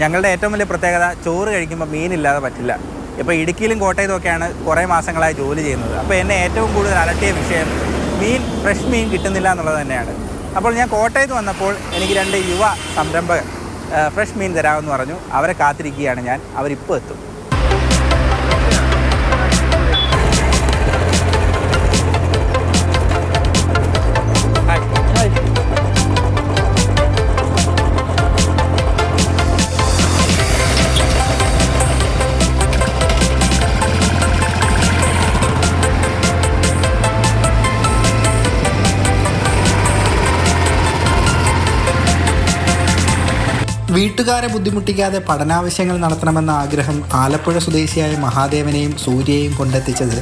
ഞങ്ങളുടെ ഏറ്റവും വലിയ പ്രത്യേകത ചോറ് കഴിക്കുമ്പോൾ മീനില്ലാതെ പറ്റില്ല. ഇപ്പോൾ ഇടുക്കിയിലും കോട്ടയത്തും ഒക്കെയാണ് കുറേ മാസങ്ങളായി ജോലി ചെയ്യുന്നത്. അപ്പോൾ എന്നെ ഏറ്റവും കൂടുതൽ അലട്ടിയ വിഷയം മീൻ ഫ്രഷ് മീൻ കിട്ടുന്നില്ല എന്നുള്ളത് തന്നെയാണ്. അപ്പോൾ ഞാൻ കോട്ടയത്ത് വന്നപ്പോൾ എനിക്ക് രണ്ട് യുവ സംരംഭകർ ഫ്രഷ് മീൻ തരാമെന്ന് പറഞ്ഞു. അവരെ കാത്തിരിക്കുകയാണ് ഞാൻ. അവരിപ്പോൾ എത്തും. വീട്ടുകാരെ ബുദ്ധിമുട്ടിക്കാതെ പഠനാവശ്യങ്ങൾ നടത്തണമെന്ന ആഗ്രഹം ആലപ്പുഴ സ്വദേശിയായ മഹാദേവനെയും സൂര്യയെയും കൊണ്ടെത്തിച്ചത്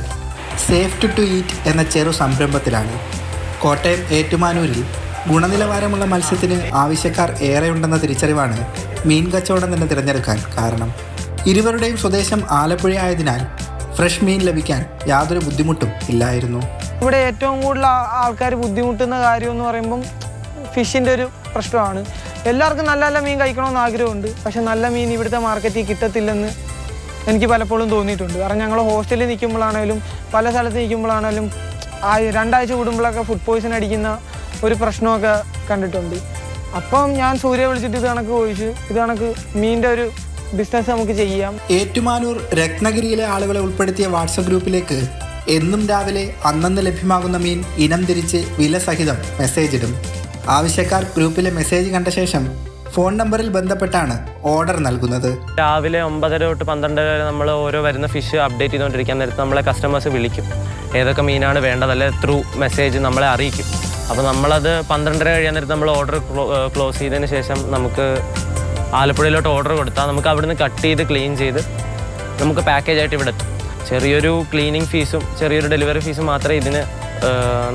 സേഫ് ടു ടു ഈറ്റ് എന്ന ചെറു സംരംഭത്തിലാണ്. കോട്ടയം ഏറ്റുമാനൂരിൽ ഗുണനിലവാരമുള്ള മത്സ്യത്തിന് ആവശ്യക്കാർ ഏറെയുണ്ടെന്ന തിരിച്ചറിവാണ് മീൻ കച്ചവടം തന്നെ തിരഞ്ഞെടുക്കാൻ കാരണം. ഇരുവരുടെയും സ്വദേശം ആലപ്പുഴ ആയതിനാൽ ഫ്രഷ് മീൻ ലഭിക്കാൻ യാതൊരു ബുദ്ധിമുട്ടും ഇല്ലായിരുന്നു. ഇവിടെ ഏറ്റവും കൂടുതൽ ആൾക്കാർ ബുദ്ധിമുട്ടുന്ന കാര്യം എന്ന് പറയുമ്പം ഫിഷിന്റെ ഒരു പ്രശ്നമാണ്. എല്ലാവർക്കും നല്ല നല്ല മീൻ കഴിക്കണമെന്ന് ആഗ്രഹമുണ്ട്. പക്ഷെ നല്ല മീൻ ഇവിടുത്തെ മാർക്കറ്റിൽ കിട്ടത്തില്ലെന്ന് എനിക്ക് പലപ്പോഴും തോന്നിയിട്ടുണ്ട്. കാരണം ഞങ്ങൾ ഹോസ്റ്റലിൽ നിൽക്കുമ്പോഴാണേലും പല സ്ഥലത്ത് നിൽക്കുമ്പോഴാണേലും ആ രണ്ടാഴ്ച കൂടുമ്പോഴൊക്കെ ഫുഡ് പോയിസൺ അടിക്കുന്ന ഒരു പ്രശ്നമൊക്കെ കണ്ടിട്ടുണ്ട്. അപ്പം ഞാൻ സൂര്യ വിളിച്ചിട്ട് ഇത് കണക്ക് ചോദിച്ചു. ഇത് കണക്ക് മീന്റെ ഒരു ബിസിനസ് നമുക്ക് ചെയ്യാം. ഏറ്റുമാനൂർ രത്നഗിരിയിലെ ആളുകളെ ഉൾപ്പെടുത്തിയ വാട്സപ്പ് ഗ്രൂപ്പിലേക്ക് എന്നും രാവിലെ അന്നന്ന് ലഭ്യമാകുന്ന മീൻ ഇനം തിരിച്ച് വില സഹിതം മെസ്സേജ് ഇടും. ആവശ്യക്കാർ ഗ്രൂപ്പിലെ മെസ്സേജ് കണ്ട ശേഷം ഫോൺ നമ്പറിൽ ബന്ധപ്പെട്ടാണ് ഓർഡർ നൽകുന്നത്. രാവിലെ ഒമ്പതര തൊട്ട് പന്ത്രണ്ടര വരെ നമ്മൾ ഓരോ വരുന്ന ഫിഷ് അപ്ഡേറ്റ് ചെയ്തുകൊണ്ടിരിക്കാൻ നേരത്ത് നമ്മളെ കസ്റ്റമേഴ്സ് വിളിക്കും. ഏതൊക്കെ മീനാണ് വേണ്ടത് അല്ലെ ത്രൂ മെസ്സേജ് നമ്മളെ അറിയിക്കും. അപ്പോൾ നമ്മളത് പന്ത്രണ്ടര കഴിയാൻ നേരത്ത് നമ്മൾ ഓർഡർ ക്ലോസ് ചെയ്തതിന് ശേഷം നമുക്ക് ആലപ്പുഴയിലോട്ട് ഓർഡർ കൊടുത്താൽ നമുക്ക് അവിടുന്ന് കട്ട് ചെയ്ത് ക്ലീൻ ചെയ്ത് നമുക്ക് പാക്കേജായിട്ട് ഇവിടെ ചെറിയൊരു ക്ലീനിങ് ഫീസും ചെറിയൊരു ഡെലിവറി ഫീസും മാത്രമേ ഇതിന്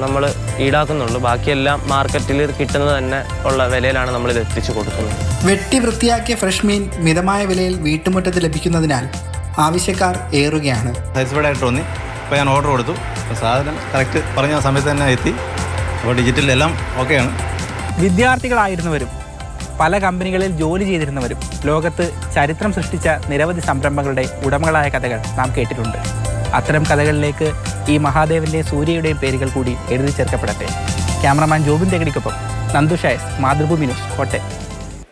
നമ്മൾ ഈടാക്കുന്നുള്ളൂ ബാക്കിയെല്ലാം മാർക്കറ്റിൽ കിട്ടുന്നത് തന്നെ ഉള്ള വിലയിലാണ് നമ്മൾ ഇത് എത്തിച്ചു കൊടുക്കുന്നത്. വെട്ടി വൃത്തിയാക്കിയ ഫ്രഷ് മീൻ മിതമായ വിലയിൽ വീട്ടുമുറ്റത്ത് ലഭിക്കുന്നതിനാൽ ആവശ്യക്കാർ ഏറുകയാണ്. സാറ്റിസ്ഫൈഡ് ആയിട്ട് തോന്നി. അപ്പോൾ ഞാൻ ഓർഡർ കൊടുത്തു. സാധനം കറക്റ്റ് പറഞ്ഞ സമയത്ത് തന്നെ എത്തി. അപ്പോൾ ഡിജിറ്റൽ എല്ലാം ഓക്കെയാണ് വിദ്യാർത്ഥികളായിരുന്നവരും പല കമ്പനികളിൽ ജോലി ചെയ്തിരുന്നവരും ലോകത്ത് ചരിത്രം സൃഷ്ടിച്ച നിരവധി സംരംഭങ്ങളുടെ ഉടമകളായ കഥകൾ നാം കേട്ടിട്ടുണ്ട്. അത്തരം കഥകളിലേക്ക് ഈ മഹാദേവന്റെ സൂര്യയുടെയും പേരുകൾ കൂടി എഴുതി ചേർക്കപ്പെടട്ടെ. ക്യാമറമാൻ ജോബിൻ തെഗടിക്കൊപ്പം നന്ദുഷായസ് മാതൃഭൂമി ന്യൂസ് കോട്ടയം.